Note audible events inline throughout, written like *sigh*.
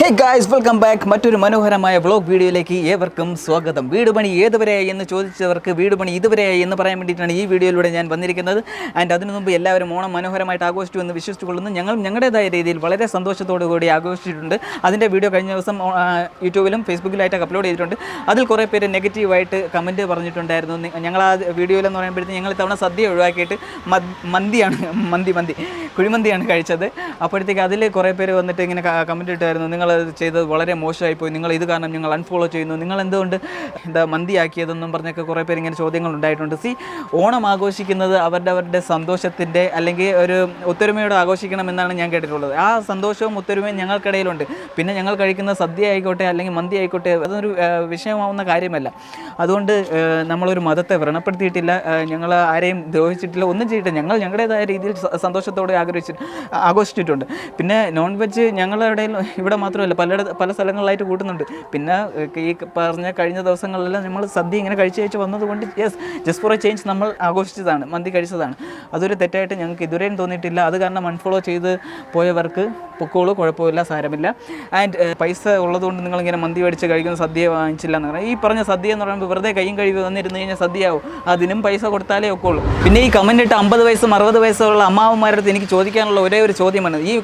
Hey guys welcome back മറ്റൊരു മനോഹരമായ vlog വീഡിയോയിലേക്ക് ഏവർക്കും സ്വാഗതം. വീട് പണി ഏതുവരെയായി എന്ന് ചോദിച്ചവർക്ക് വീട് പണി ഇതുവരെയായി എന്ന് പറയാൻ വേണ്ടിയിട്ടാണ് ഈ വീഡിയോയിലൂടെ ഞാൻ വന്നിരിക്കുന്നത്. ആൻഡ് അതിനു മുമ്പ് എല്ലാവരും ഓണം മനോഹരമായിട്ട് ആഘോഷിച്ചു എന്ന് വിശ്വസിച്ചുകൊള്ളുന്നു. ഞങ്ങൾ ഞങ്ങളുടേതായ രീതിയിൽ വളരെ സന്തോഷത്തോടു കൂടി ആഘോഷിച്ചിട്ടുണ്ട്. അതിന്റെ വീഡിയോ കഴിഞ്ഞ ദിവസം യൂട്യൂബിലും ഫേസ്ബുക്കിലായിട്ടൊക്കെ അപ്ലോഡ് ചെയ്തിട്ടുണ്ട്. അതിൽ കുറേ പേര് നെഗറ്റീവായിട്ട് കമന്റ് പറഞ്ഞിട്ടുണ്ടായിരുന്നു. ഞങ്ങൾ ആ വീഡിയോയിലെന്ന് പറയുമ്പോഴത്തേക്കും ഞങ്ങൾ ഇത്തവണ സദ്യ ഒഴിവാക്കിയിട്ട് മന്തിയാണ് മന്തി മന്തി കുഴിമന്തിയാണ് കഴിച്ചത്. അപ്പോഴത്തേക്ക് അതിൽ കുറേ പേര് വന്നിട്ട് ഇങ്ങനെ കമന്റ് ഇട്ടായിരുന്നു. നിങ്ങൾ ചെയ്തത് വളരെ മോശമായിപ്പോയി. നിങ്ങൾ ഇത് കാരണം ഞങ്ങൾ അൺഫോളോ ചെയ്യുന്നു. നിങ്ങൾ എന്തുകൊണ്ട് എന്താ മന്തിയാക്കിയതെന്നും പറഞ്ഞൊക്കെ കുറേ പേര് ഇങ്ങനെ ചോദ്യങ്ങൾ ഉണ്ടായിട്ടുണ്ട്. സി ഓണം ആഘോഷിക്കുന്നത് അവരുടെ അവരുടെ സന്തോഷത്തിന്റെ അല്ലെങ്കിൽ ഒരു ഒത്തൊരുമയോടെ ആഘോഷിക്കണമെന്നാണ് ഞാൻ കേട്ടിട്ടുള്ളത്. ആ സന്തോഷവും ഒത്തൊരുമയും ഞങ്ങൾക്കിടയിലുണ്ട്. പിന്നെ ഞങ്ങൾ കഴിക്കുന്ന സദ്യ ആയിക്കോട്ടെ അല്ലെങ്കിൽ മന്തി ആയിക്കോട്ടെ അതൊരു വിഷയമാവുന്ന കാര്യമല്ല. അതുകൊണ്ട് നമ്മളൊരു മതത്തെ വ്രണപ്പെടുത്തിയിട്ടില്ല. ഞങ്ങൾ ആരെയും ദ്രോഹിച്ചിട്ടില്ല. ഒന്നും ചെയ്തിട്ടില്ല. ഞങ്ങൾ ഞങ്ങളുടേതായ രീതിയിൽ സന്തോഷത്തോടെ ആഗ്രഹിച്ചിട്ട് ആഘോഷിച്ചിട്ടുണ്ട്. പിന്നെ നോൺ വെജ് ഞങ്ങളുടെ ഇവിടെ ഇവിടെ മാത്രമല്ല പല പല സ്ഥലങ്ങളിലായിട്ട് കൂട്ടുന്നുണ്ട്. പിന്നെ ഈ പറഞ്ഞ കഴിഞ്ഞ ദിവസങ്ങളിലെല്ലാം നമ്മൾ സദ്യ ഇങ്ങനെ കഴിച്ച് കഴിച്ച് വന്നതുകൊണ്ട് yes just for a change നമ്മൾ ആഘോഷിച്ചതാണ് മന്തി കഴിച്ചതാണ്. അതൊരു തെറ്റായിട്ട് ഞങ്ങൾക്ക് ഇതുവരെയും തോന്നിയിട്ടില്ല. അത് കാരണം അൺഫോളോ ചെയ്ത് പോയവർക്ക് പൊക്കോളൂ കുഴപ്പമില്ല സാരമില്ല. ആൻഡ് പൈസ ഉള്ളതുകൊണ്ട് നിങ്ങളിങ്ങനെ മന്തി മേടിച്ച് കഴിക്കുന്ന സദ്യ വാങ്ങിച്ചില്ല എന്ന് പറയുന്നത് ഈ പറഞ്ഞ സദ്യ എന്ന് പറയുമ്പോൾ വെറുതെ കൈയും കഴിവ് വന്നിരുന്നു കഴിഞ്ഞാൽ സദ്യയാവും. അതിനും പൈസ കൊടുത്താലേ ഒക്കുള്ളൂ പിന്നെ ഈ കമന്റ് ഇട്ട് അമ്പത് വയസ്സും അറുപത് വയസ്സുള്ള അമ്മാവന്മാരുടെ എനിക്ക് ചോദിക്കാനുള്ള ഒരേ ഒരു ചോദ്യമാണ്. ഈ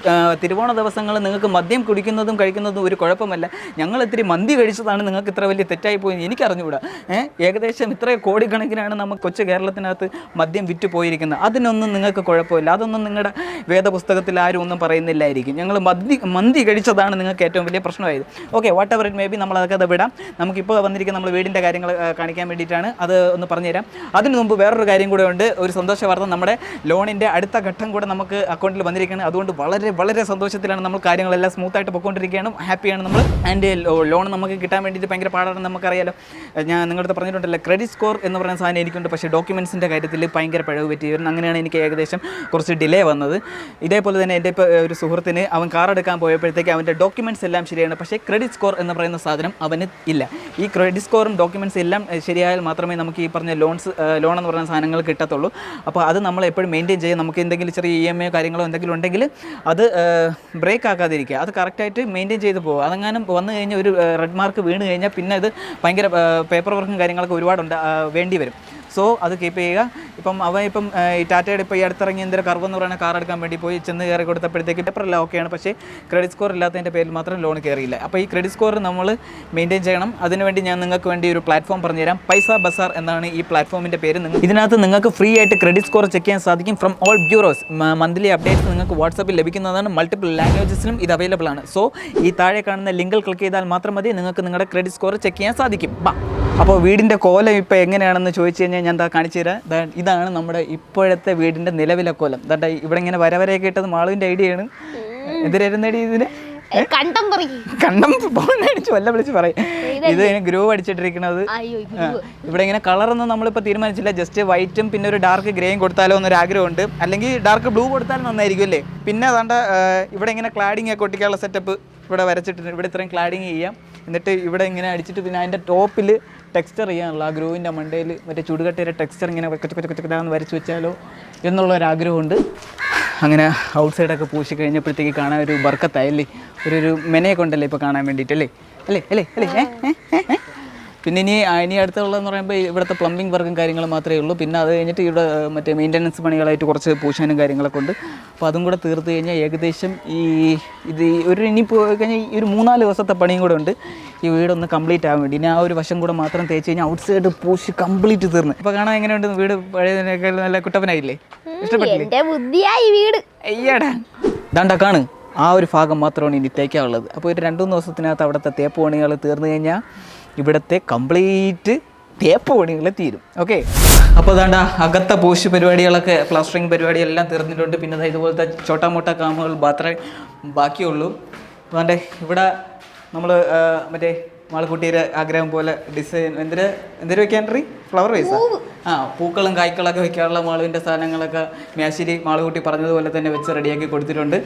തിരുവോണ ദിവസങ്ങളിൽ നിങ്ങൾക്ക് മദ്യം കുടിക്കുന്നതും കഴിക്കുന്നതും ഒരു കുഴപ്പമല്ല. ഞങ്ങൾ ഇത്തിരി മന്തി കഴിച്ചതാണ് നിങ്ങൾക്ക് ഇത്ര വലിയ തെറ്റായി പോയി എനിക്കറിഞ്ഞുകൂടാ. ഏഹ് ഏകദേശം ഇത്ര കോടിക്കണക്കിനാണ് നമ്മൾ കൊച്ചു കേരളത്തിനകത്ത് മദ്യം വിറ്റ് പോയിരിക്കുന്നത്. അതിനൊന്നും നിങ്ങൾക്ക് കുഴപ്പമില്ല. അതൊന്നും നിങ്ങളുടെ വേദപുസ്തകത്തിൽ ആരും ഒന്നും പറയുന്നില്ലായിരിക്കും. ഞങ്ങൾ മന്തി മന്തി കഴിച്ചതാണ് നിങ്ങൾക്ക് ഏറ്റവും വലിയ പ്രശ്നമായത്. Okay whatever it may be നമ്മൾ അതൊക്കെ അത് വിടാം. നമുക്കിപ്പോൾ വന്നിരിക്കുന്ന നമ്മൾ വീടിന്റെ കാര്യങ്ങൾ കാണിക്കാൻ വേണ്ടിയിട്ടാണ് അത് ഒന്ന് പറഞ്ഞുതരാം. അതിനു മുമ്പ് വേറൊരു കാര്യം കൂടെ ഉണ്ട്. ഒരു സന്തോഷ വാർത്ത നമ്മുടെ ലോണിന്റെ അടുത്ത ഘട്ടം കൂടെ നമുക്ക് അക്കൗണ്ടിൽ വന്നിരിക്കുകയാണ്. അതുകൊണ്ട് വളരെ വളരെ സന്തോഷത്തിലാണ് നമ്മൾ കാര്യങ്ങളെല്ലാം സ്മൂത്തായിട്ട് പോയിക്കൊണ്ടിരിക്കുകയാണ് ഹാപ്പിയാണ് നമ്മൾ ആൻഡ് ലോൺ നമുക്ക് കിട്ടാൻ വേണ്ടിയിട്ട് ഭയങ്കര പാടാണെന്ന് നമുക്കറിയാലോ. ഞാൻ നിങ്ങളുടെ പറഞ്ഞിട്ടുണ്ടല്ലോ ക്രെഡിറ്റ് സ്കോർ എന്ന് പറയുന്ന സാധനം എനിക്കുണ്ട്. പക്ഷേ ഡോക്യുമെൻസിന്റെ കാര്യത്തിൽ ഭയങ്കര പിഴവ് പറ്റി വരുന്നു. അങ്ങനെയാണ് എനിക്ക് ഏകദേശം കുറച്ച് ഡിലേ വന്നത്. ഇതേപോലെ തന്നെ എന്റെ ഇപ്പോൾ ഒരു സുഹൃത്തിന് അവൻ കാർ എടുക്കാൻ പോയപ്പോഴത്തേക്ക് അവന്റെ ഡോക്യുമെന്റ്സ് എല്ലാം ശരിയാണ്. പക്ഷേ ക്രെഡിറ്റ് സ്കോർ എന്ന് പറയുന്ന സാധനം അവന് ഇല്ല. ഈ ക്രെഡിറ്റ് സ്കോറും ഡോക്യുമെന്റ്സ് എല്ലാം ശരിയായാൽ മാത്രമേ നമുക്ക് ഈ പറഞ്ഞ ലോൺസ് ലോൺ എന്ന് പറയുന്ന സാധനങ്ങൾ കിട്ടത്തുള്ളൂ. അപ്പോൾ അത് നമ്മൾ എപ്പോഴും മെയിന്റെയിൻ ചെയ്യുക നമുക്ക് എന്തെങ്കിലും ചെറിയ ഇ എം ഐ കാര്യങ്ങളോ എന്തെങ്കിലും ഉണ്ടെങ്കിൽ അത് ബ്രേക്ക് ആക്കാതിരിക്കുക. അത് കറക്റ്റായിട്ട് മെയിന്റെയിൻ ചെയ്ത് പോകും അതെങ്ങാനും വന്നു കഴിഞ്ഞാൽ ഒരു റെഡ് മാർക്ക് വീണ് കഴിഞ്ഞാൽ പിന്നെ ഇത് ഭയങ്കര പേപ്പർ വർക്കും കാര്യങ്ങളൊക്കെ ഒരുപാടുണ്ട് വേണ്ടി വരും. സോ അത് കീപ്പ് ചെയ്യുക. ഇപ്പം അവൻ ഇപ്പം ഈ ടാറ്റയുടെ ഇപ്പോൾ ഈ അടുത്തിറങ്ങി എന്തൊരു കർവ് എന്ന് പറയുന്ന കാർ എടുക്കാൻ വേണ്ടി പോയി ചെന്ന് കയറി കൊടുത്തപ്പോഴത്തേക്ക് പേപ്പറെല്ലാം ഓക്കെയാണ് പക്ഷേ ക്രെഡിറ്റ് സ്കോർ ഇല്ലാത്തതിന്റെ പേരിൽ മാത്രം ലോൺ കയറിയില്ല. അപ്പോൾ ഈ ക്രെഡിറ്റ് സ്കോർ നമ്മൾ മെയിന്റെയിൻ ചെയ്യണം. അതിനുവേണ്ടി ഞാൻ നിങ്ങൾക്ക് വേണ്ടി ഒരു പ്ലാറ്റ്ഫോം പറഞ്ഞുതരാം. പൈസ ബസാർ എന്നാണ് ഈ പ്ലാറ്റ്ഫോമിന്റെ പേര്. നിങ്ങൾ ഇതിനകത്ത് നിങ്ങൾക്ക് ഫ്രീ ആയിട്ട് ക്രെഡിറ്റ് സ്കോർ ചെക്ക് ചെയ്യാൻ സാധിക്കും from all bureaus monthly updates നിങ്ങൾക്ക് വാട്സാപ്പിൽ ലഭിക്കുന്നതാണ്. മൾട്ടിപ്പിൾ ലാംഗ്വേജസിലും ഇത് അവൈലബിൾ ആണ്. സോ ഈ താഴെ കാണുന്ന ലിങ്കിൽ ക്ലിക്ക് ചെയ്താൽ മാത്രം മതി. നിങ്ങൾക്ക് നിങ്ങളുടെ ക്രെഡിറ്റ് സ്കോർ ചെക്ക് ചെയ്യാൻ സാധിക്കും. ബാ. അപ്പോൾ വീടിന്റെ കോലം ഇപ്പോൾ എങ്ങനെയാണെന്ന് ചോദിച്ചു കഴിഞ്ഞാൽ ഞാൻ എന്താ കാണിച്ചു തരാം. ഇതാണ് നമ്മുടെ ഇപ്പോഴത്തെ വീടിന്റെ നിലവിലെ കോലം. ദാ ഇവിടെ ഇങ്ങനെ വരവരെയൊക്കെ കേട്ടത് മാളുവിന്റെ ഐഡിയയാണ് എന്തിനായിരുന്നു ഐഡിയ ഇതിന്? കണ്ടം പറയും. കണ്ടം ഫോൺ അടിച്ച് വല്ല വിളിച്ച് പറയും. ഇത് ഗ്രൂവ് അടിച്ചിട്ടിരിക്കുന്നത് ഇവിടെ ഇങ്ങനെ കളറൊന്നും നമ്മളിപ്പോൾ തീരുമാനിച്ചില്ല. ജസ്റ്റ് വൈറ്റും പിന്നെ ഒരു ഡാർക്ക് ഗ്രേയും കൊടുത്താലോ എന്നൊരു ആഗ്രഹമുണ്ട്. അല്ലെങ്കിൽ ഡാർക്ക് ബ്ലൂ കൊടുത്താലും നന്നായിരിക്കും അല്ലേ? പിന്നെ അതാണ്ട് ഇവിടെ ഇങ്ങനെ ക്ലാഡിങ് ഒക്കെ ഒട്ടിക്കാനുള്ള സെറ്റപ്പ് ഇവിടെ വരച്ചിട്ടുണ്ട്. ഇവിടെ ഇത്രയും ക്ലാഡിങ് ചെയ്യാം. എന്നിട്ട് ഇവിടെ ഇങ്ങനെ അടിച്ചിട്ട് പിന്നെ അതിന്റെ ടോപ്പിൽ ടെക്സ്ചർ ചെയ്യാനുള്ള ആ ഗ്രൂവിന്റെ മണ്ടയിൽ മറ്റേ ചുടുകട്ടയുടെ ടെക്സ്ചർ ഇങ്ങനെ കൊച്ചു കൊച്ചു കൊച്ചു കൊച്ചാന്ന് വരച്ച് വെച്ചാലോ എന്നുള്ള ഒരു ആഗ്രഹമുണ്ട് അങ്ങനെ ഔട്ട് സൈഡൊക്കെ പൂശി കഴിഞ്ഞപ്പോഴത്തേക്ക് കാണാൻ ഒരു ബർക്കത്തായല്ലേ ഒരു ഒരു മെനയെ കൊണ്ടല്ലേ ഇപ്പോൾ കാണാൻ വേണ്ടിയിട്ടല്ലേ അല്ലേ അല്ലേ അല്ലേ ഏ? ഏ? ഏ? ഏ? പിന്നെ ഇനി ഇനി അടുത്തുള്ളതെന്ന് പറയുമ്പോൾ ഇവിടുത്തെ പ്ലംബിംഗ് വർക്കും കാര്യങ്ങളും മാത്രമേ ഉള്ളൂ. പിന്നെ അത് കഴിഞ്ഞിട്ട് ഇവിടെ മറ്റേ മെയിന്റനൻസ് പണികളായിട്ട് കുറച്ച് പൂശാനും കാര്യങ്ങളൊക്കെ ഉണ്ട്. അപ്പോൾ അതും കൂടെ തീർത്ത് കഴിഞ്ഞാൽ ഏകദേശം ഈ ഇത് ഒരു ഇനി പോയി കഴിഞ്ഞാൽ ഈ ഒരു മൂന്നാൽ ദിവസത്തെ പണിയും കൂടെ ഉണ്ട്. ഈ വീടൊന്ന് കംപ്ലീറ്റ് ആകാൻ വേണ്ടി. ഇനി ആ ഒരു വശം കൂടെ മാത്രം തേച്ച് കഴിഞ്ഞാൽ ഔട്ട് സൈഡ് പൂശി കംപ്ലീറ്റ് തീർന്ന്. ഇപ്പോൾ കാണാൻ എങ്ങനെയുണ്ട്? വീട് പഴയതിനേക്കാൾ നല്ല കുട്ടപ്പനായില്ലേ? ഇഷ്ടപ്പെട്ടില്ലേ? ബുദ്ധിയായി വീട്. അയ്യടാ. ദാണ്ട കാണ്. ആ ഒരു ഭാഗം മാത്രമാണ് ഇനി തേക്കാനുള്ളത്. അപ്പോൾ ഒരു രണ്ടു മൂന്ന് ദിവസത്തിനകത്ത് അവിടുത്തെ തേപ്പ് പണികൾ തീർന്നു കഴിഞ്ഞാൽ ഇവിടുത്തെ കംപ്ലീറ്റ് തേപ്പ് പണികൾ തീരും. ഓക്കെ അപ്പോൾ അതാണ്ട അകത്ത പോസ്റ്റ് പരിപാടികളൊക്കെ പ്ലാസ്റ്ററിങ് പരിപാടിയെല്ലാം തീർന്നിട്ടുണ്ട്. പിന്നെ ദാ ഇതുപോലത്തെ ചോട്ടാ മോട്ട കാമുകൾ മാത്രമേ ബാക്കിയുള്ളൂ. അതുകൊണ്ട് ഇവിടെ നമ്മൾ മറ്റേ മാളക്കുട്ടിയുടെ ആഗ്രഹം പോലെ ഡിസൈൻ എന്തിന് എന്തിനു വെക്കാൻ ഫ്ലവർ വൈസ് ആ? പൂക്കളും കായ്ക്കളൊക്കെ വെക്കാനുള്ള മാളുവിന്റെ സാധനങ്ങളൊക്കെ മേശിരി മാളുകുട്ടി പറഞ്ഞതുപോലെ തന്നെ വെച്ച് റെഡിയാക്കി കൊടുത്തിട്ടുണ്ട്.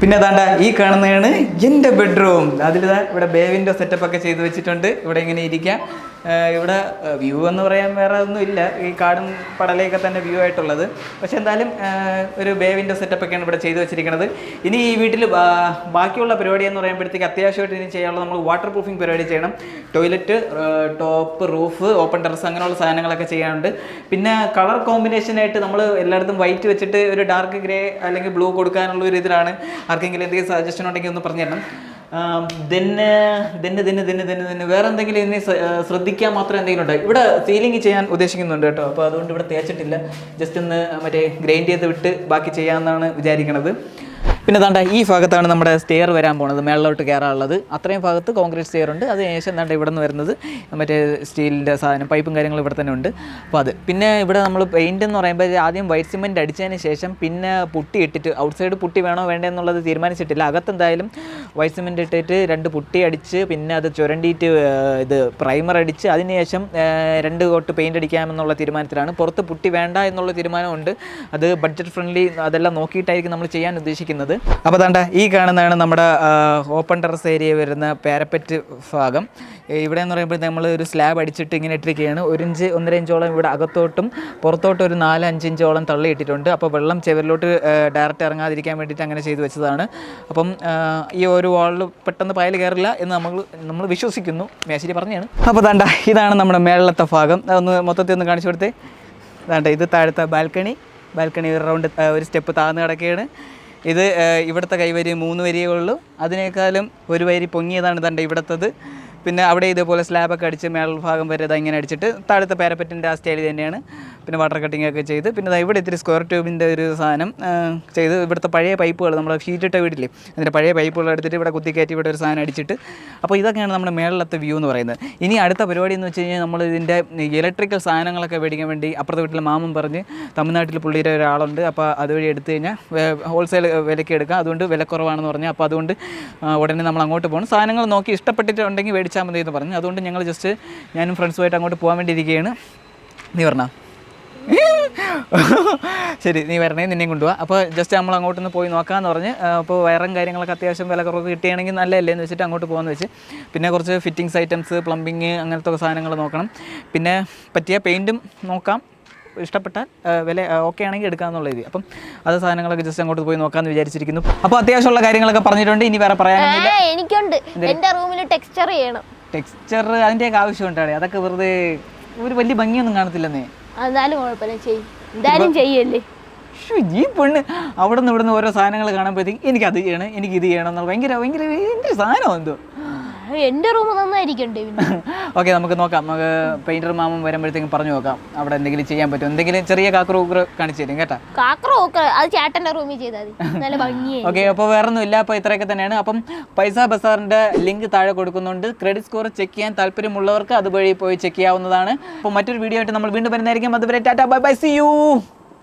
പിന്നെ അതാണ്ട ഈ കാണുന്നതാണ് എന്റെ ബെഡ്റൂം അതിൽ ഇവിടെ ബേവിന്റെ സെറ്റപ്പ് ഒക്കെ ചെയ്ത് വെച്ചിട്ടുണ്ട്. ഇവിടെ ഇങ്ങനെ ഇരിക്കാം. ഇവിടെ വ്യൂ എന്ന് പറയാൻ വേറെ ഒന്നും ഇല്ല. ഈ കാടും പടലയൊക്കെ തന്നെ വ്യൂ ആയിട്ടുള്ളത്. പക്ഷെ എന്തായാലും ഒരു ബേവിന്റെ സെറ്റപ്പൊക്കെയാണ് ഇവിടെ ചെയ്തു വെച്ചിരിക്കുന്നത്. ഇനി ഈ വീട്ടിൽ ബാക്കിയുള്ള പരിപാടി എന്ന് പറയുമ്പോഴത്തേക്ക് അത്യാവശ്യമായിട്ട് ഇനി ചെയ്യാനുള്ള നമ്മൾ വാട്ടർ പ്രൂഫിംഗ് പരിപാടി ചെയ്യണം. Toilet top roof open terrace അങ്ങനെയുള്ള സാധനങ്ങളൊക്കെ ചെയ്യാനുണ്ട്. പിന്നെ കളർ കോമ്പിനേഷനായിട്ട് നമ്മൾ എല്ലായിടത്തും വൈറ്റ് വെച്ചിട്ട് ഒരു ഡാർക്ക് ഗ്രേ അല്ലെങ്കിൽ ബ്ലൂ കൊടുക്കാനുള്ള ഒരു ഇതിലാണ്. ആർക്കെങ്കിലും എന്തെങ്കിലും സജഷൻ ഉണ്ടെങ്കിൽ ഒന്ന് പറഞ്ഞു തരണം. വേറെ എന്തെങ്കിലും ഇതിനെ ശ്രദ്ധിക്കാൻ മാത്രം എന്തെങ്കിലും ഉണ്ട്? ഇവിടെ സീലിംഗ് ചെയ്യാൻ ഉദ്ദേശിക്കുന്നുണ്ട് കേട്ടോ. അപ്പോൾ അതുകൊണ്ട് ഇവിടെ തേച്ചിട്ടില്ല. ജസ്റ്റ് ഒന്ന് മറ്റേ ഗ്രൈൻഡ് ചെയ്ത് വിട്ട് ബാക്കി ചെയ്യാമെന്നാണ് വിചാരിക്കണത്. പിന്നെ താണ്ട ഈ ഭാഗത്താണ് നമ്മുടെ സ്റ്റെയർ വരാൻ പോകുന്നത് മേളിലോട്ട് കയറാനുള്ളത് അത്രയും ഭാഗത്ത് കോൺക്രീറ്റ് സ്റ്റെയർ ഉണ്ട്. അത് ശേഷം താണ്ട ഇവിടെ നിന്ന് വരുന്നത് മറ്റേ സ്റ്റീലിന്റെ സാധനം പൈപ്പും കാര്യങ്ങളും ഇവിടെ തന്നെ ഉണ്ട്. അപ്പോൾ അത്. പിന്നെ ഇവിടെ നമ്മൾ പെയിന്റ് എന്ന് പറയുമ്പോൾ ആദ്യം വൈറ്റ് സിമെന്റ് അടിച്ചതിന് ശേഷം പിന്നെ പുട്ടി ഇട്ടിട്ട് ഔട്ട് സൈഡ് പുട്ടി വേണോ വേണ്ടേ എന്നുള്ളത് തീരുമാനിച്ചിട്ടില്ല അകത്തെന്തായാലും വൈറ്റ് സിമെന്റ് ഇട്ടിട്ട് രണ്ട് പുട്ടി അടിച്ച് പിന്നെ അത് ചുരണ്ടിയിട്ട് ഇത് പ്രൈമർ അടിച്ച് അതിനുശേഷം രണ്ട് കോട്ട് പെയിന്റ് അടിക്കാമെന്നുള്ള തീരുമാനത്തിലാണ്. പുറത്ത് പുട്ടി വേണ്ട എന്നുള്ള തീരുമാനമുണ്ട്. അത് ബഡ്ജറ്റ് ഫ്രണ്ട്ലി അതെല്ലാം നോക്കിയിട്ടായിരിക്കും നമ്മൾ ചെയ്യാൻ ഉദ്ദേശിക്കുന്നത്. അപ്പോൾ താണ്ട ഈ കാണുന്നതാണ് നമ്മുടെ ഓപ്പൺ ടെറസ് ഏരിയ വരുന്ന പാരപ്പറ്റ് ഭാഗം. ഇവിടെ എന്ന് പറയുമ്പോൾ നമ്മൾ ഒരു സ്ലാബ് അടിച്ചിട്ട് ഇങ്ങനെ ഇട്ടിരിക്കുകയാണ്. ഒരു ഇഞ്ച് ഒന്നര ഇഞ്ചോളം ഇവിടെ അകത്തോട്ടും പുറത്തോട്ടും ഒരു നാല് അഞ്ച് ഇഞ്ചോളം തള്ളി ഇട്ടിട്ടുണ്ട്. അപ്പോൾ വെള്ളം ചെവരിലോട്ട് ഡയറക്റ്റ് ഇറങ്ങാതിരിക്കാൻ വേണ്ടിയിട്ട് അങ്ങനെ ചെയ്തു വെച്ചതാണ്. അപ്പം ഈ ഒരു വാളിൽ പെട്ടെന്ന് പായൽ കയറില്ല എന്ന് നമ്മൾ നമ്മൾ വിശ്വസിക്കുന്നു. മേശരി പറഞ്ഞാണ്. അപ്പോൾ താണ്ട ഇതാണ് നമ്മുടെ മേളിലത്തെ ഭാഗം. അതൊന്ന് മൊത്തത്തിൽ ഒന്ന് കാണിച്ചു കൊടുത്തേ. അതാണ്ട് ഇത് താഴത്തെ ബാൽക്കണി ബാൽക്കണി ഒരു റൗണ്ട് ഒരു സ്റ്റെപ്പ് താഴ്ന്ന് കിടക്കുകയാണ്. ഇത് ഇവിടുത്തെ കൈവരി മൂന്ന് വരിയേ ഉള്ളൂ. അതിനേക്കാളും ഒരു വരി പൊങ്ങിയതാണ് തന്റെ ഇവിടുത്തത്. പിന്നെ അവിടെ ഇതേപോലെ സ്ലാബൊക്കെ അടിച്ച് മേൾ ഭാഗം വരെ ഇതാ ഇങ്ങനെ അടിച്ചിട്ട് താഴത്തെ പാരപ്പറ്റിന്റെ ആ സ്റ്റൈൽ തന്നെയാണ്. പിന്നെ വാട്ടർ കട്ടിംഗ് ഒക്കെ ചെയ്ത്. പിന്നെ ഇവിടെ ഇത്തിരി സ്ക്വയർ ട്യൂബിന്റെ ഒരു സാധനം ചെയ്ത് ഇവിടുത്തെ പഴയ പൈപ്പുകൾ നമ്മൾ ഷീറ്റിട്ട വീട്ടില്ലേ? അതിന്റെ പഴയ പൈപ്പുകൾ എടുത്തിട്ട് ഇവിടെ കുത്തിക്കയറ്റി ഇവിടെ ഒരു സാധനം അടിച്ചിട്ട്. അപ്പോൾ ഇതൊക്കെയാണ് നമ്മുടെ മേളിലത്തെ വ്യൂ എന്ന് പറയുന്നത്. ഇനി അടുത്ത പരിപാടി എന്ന് വെച്ച് കഴിഞ്ഞാൽ നമ്മൾ ഇതിന്റെ ഇലക്ട്രിക്കൽ സാധനങ്ങളൊക്കെ മേടിക്കാൻ വേണ്ടി അപ്പുറത്തെ വീട്ടിൽ മാമൻ പറഞ്ഞ് തമിഴ്നാട്ടിൽ പുള്ളിയുടെ ഒരാളുണ്ട്. അപ്പോൾ അതുവഴി എടുത്തു കഴിഞ്ഞാൽ ഹോൾസെയിൽ വിലയ്ക്ക് എടുക്കാം. അതുകൊണ്ട് വില കുറവാണെന്ന് പറഞ്ഞു അപ്പോൾ അതുകൊണ്ട് ഉടനെ നമ്മൾ അങ്ങോട്ട് പോകണം സാധനങ്ങൾ നോക്കി ഇഷ്ടപ്പെട്ടിട്ടുണ്ടെങ്കിൽ മേടിച്ചാൽ മതി എന്ന് പറഞ്ഞു. അതുകൊണ്ട് ഞങ്ങൾ ജസ്റ്റ് ഞാനും ഫ്രണ്ട്സുമായിട്ട് അങ്ങോട്ട് പോകാൻ വേണ്ടിയിരിക്കുകയാണ് നീ പറഞ്ഞാ? *laughs* ശരി നീ വരണേ നിന്നെയും കൊണ്ടുപോകാം അപ്പോൾ ജസ്റ്റ് നമ്മൾ അങ്ങോട്ട് നിന്ന് പോയി നോക്കാമെന്ന് പറഞ്ഞ് അപ്പോൾ വയറും കാര്യങ്ങളൊക്കെ അത്യാവശ്യം വില കുറവ് കിട്ടുകയാണെങ്കിൽ നല്ലതല്ലേ എന്ന് വെച്ചിട്ട് അങ്ങോട്ട് പോകാമെന്ന് വെച്ച്. പിന്നെ കുറച്ച് ഫിറ്റിങ്സ് ഐറ്റംസ് പ്ലംബിങ് അങ്ങനത്തെ സാധനങ്ങൾ നോക്കണം. പിന്നെ പറ്റിയ പെയിന്റും നോക്കാം. ഇഷ്ടപ്പെട്ടാൽ വില ഓക്കെ ആണെങ്കിൽ എടുക്കാമെന്നുള്ള രീതി. അപ്പം അത് സാധനങ്ങളൊക്കെ ജസ്റ്റ് അങ്ങോട്ട് പോയി നോക്കാമെന്ന് വിചാരിച്ചിരിക്കുന്നു. അപ്പോൾ അത്യാവശ്യമുള്ള കാര്യങ്ങളൊക്കെ പറഞ്ഞിട്ടുണ്ട്. ഇനി വേറെ പറയാനില്ല എനിക്കുണ്ട്. എന്റെ റൂമിൽ ടെക്സ്ചർ ചെയ്യണം. ടെക്സ്ചർ അതിന്റെയൊക്കെ ആവശ്യമുണ്ടാണ് അതൊക്കെ വെറുതെ ഒരു വലിയ ഭംഗിയൊന്നും കാണത്തില്ലെന്നേ. എന്നാലും കുഴപ്പമില്ല ചെയ്യും. എന്തായാലും ചെയ്യല്ലേ? ഈ പെണ്ണ് അവിടെ നിന്ന് ഇവിടെ നിന്ന് ഓരോ സാധനങ്ങൾ കാണുമ്പോഴത്തേക്ക് എനിക്ക് അത് ചെയ്യണം എനിക്ക് ഇത് ചെയ്യണം എന്നുള്ള ഭയങ്കര ഭയങ്കര ഭയങ്കര സാധനം എന്തോ. എന്റെ റൂം നന്നായിരിക്കണ്ടേ ഓക്കെ *laughs* നമുക്ക് നോക്കാം. നമുക്ക് പെയിന്റർ മാമൻ വരുമ്പോഴത്തേക്കും പറഞ്ഞു നോക്കാം. അവിടെ എന്തെങ്കിലും ചെയ്യാൻ പറ്റും എന്തെങ്കിലും ചെറിയ കാക്കറൂക്കർ കാണിച്ചു തരും കേട്ടോ? ഒക്കെ അത് ചേട്ടന്റെ റൂമിൽ ചെയ്താൽ മതി. നല്ല ഭംഗിയായി ഓക്കെ അപ്പോൾ വേറെ ഒന്നും ഇല്ല. അപ്പോൾ ഇത്രയൊക്കെ തന്നെയാണ്. അപ്പം പൈസ ബസാറിന്റെ ലിങ്ക് താഴെ കൊടുക്കുന്നുണ്ട്. ക്രെഡിറ്റ് സ്കോർ ചെക്ക് ചെയ്യാൻ താല്പര്യമുള്ളവർക്ക് അതുവഴി പോയി ചെക്ക് ചെയ്യാവുന്നതാണ്. അപ്പോൾ മറ്റൊരു വീഡിയോ ആയിട്ട് നമ്മൾ വീണ്ടും വരുന്നതായിരിക്കും. അതുവരെ tata bye bye see you